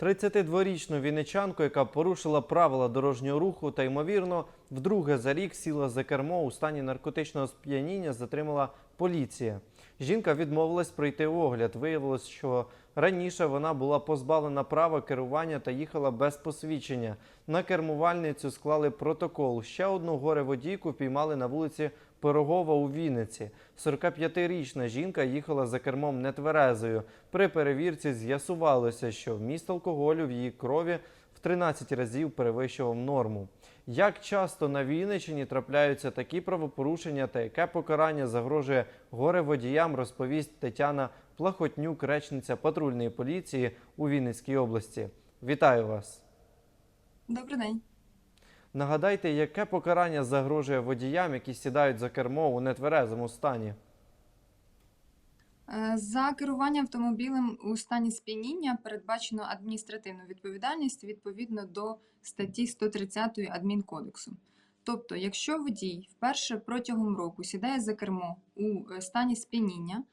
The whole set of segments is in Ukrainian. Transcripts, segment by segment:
32-річну вінничанку, яка порушила правила дорожнього руху та ймовірно вдруге за рік сіла за кермо у стані наркотичного сп'яніння, затримала поліція. Жінка відмовилась пройти огляд. Виявилось, що раніше вона була позбавлена права керування та їхала без посвідчення. На кермувальницю склали протокол. Ще одну горе-водійку впіймали на вулиці Пирогова у Вінниці. 45-річна жінка їхала за кермом нетверезою. При перевірці з'ясувалося, що вміст алкоголю в її крові 13 разів перевищував норму. Як часто на Вінниччині трапляються такі правопорушення та яке покарання загрожує горе-водіям, розповість Тетяна Плахотнюк, речниця патрульної поліції у Вінницькій області. Вітаю вас! Добрий день. Нагадайте, яке покарання загрожує водіям, які сідають за кермо у нетверезому стані? Е, За керування автомобілем у стані сп'яніння передбачено адміністративну відповідальність відповідно до статті 130 Адмінкодексу. Тобто, якщо водій вперше протягом року сідає за кермо у е, стані сп'яніння,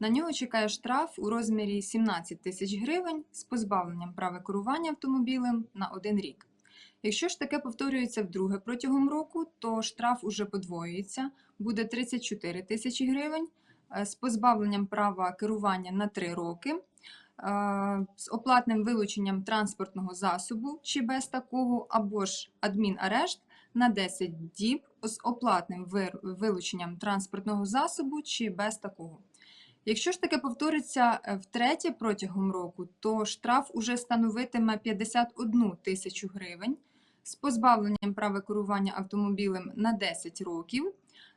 на нього чекає штраф у розмірі 17 тисяч гривень з позбавленням права керування автомобілем на один рік. Якщо ж таке повторюється вдруге протягом року, то штраф уже подвоюється, буде 34 тисячі гривень з позбавленням права керування на 3 роки, е, з оплатним вилученням транспортного засобу чи без такого, або ж адмінарешт на 10 діб з оплатним вилученням транспортного засобу чи без такого. Якщо ж таке повториться е, втретє протягом року, то штраф уже становитиме 51 тисячу гривень з позбавленням права керування автомобілем на 10 років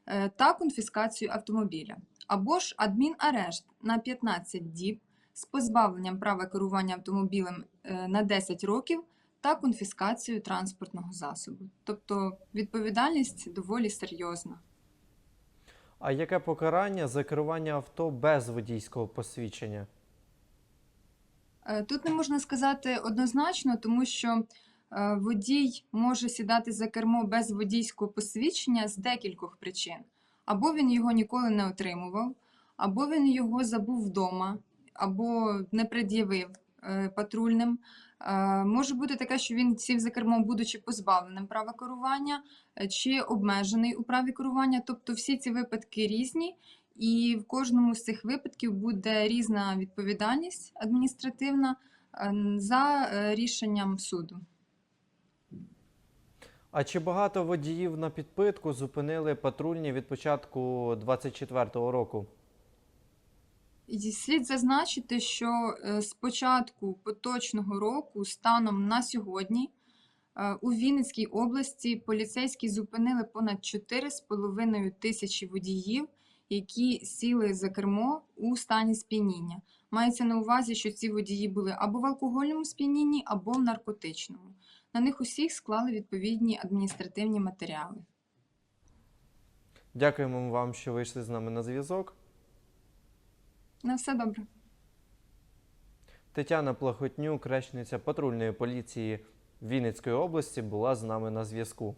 е, та конфіскацію автомобіля, або ж адмінарешт на 15 діб з позбавленням права керування автомобілем е, на 10 років та конфіскацію транспортного засобу. Тобто відповідальність доволі серйозна. А яке покарання за керування авто без водійського посвідчення? Е, Тут не можна сказати однозначно, тому що е, водій може сідати за кермо без водійського посвідчення з декількох причин. Або він його ніколи не отримував, або він його забув вдома, або не пред'явив е, патрульним. Е, Може бути таке, що він сів за кермом, будучи позбавленим права керування, е, чи обмежений у праві керування. Тобто всі ці випадки різні, і в кожному з цих випадків буде різна відповідальність адміністративна за рішенням суду. А чи багато водіїв на підпитку зупинили патрульні від початку 24-го року? Слід зазначити, що е, з початку поточного року, станом на сьогодні, е, у Вінницькій області поліцейські зупинили понад 4,5 тисячі водіїв, які сіли за кермо у стані сп'яніння. Мається на увазі, що ці водії були або в алкогольному сп'янінні, або в наркотичному. На них усіх склали відповідні адміністративні матеріали. Дякуємо вам, що вийшли з нами на зв'язок. На все добре. Тетяна Плахотнюк, речниця патрульної поліції Вінницької області, була з нами на зв'язку.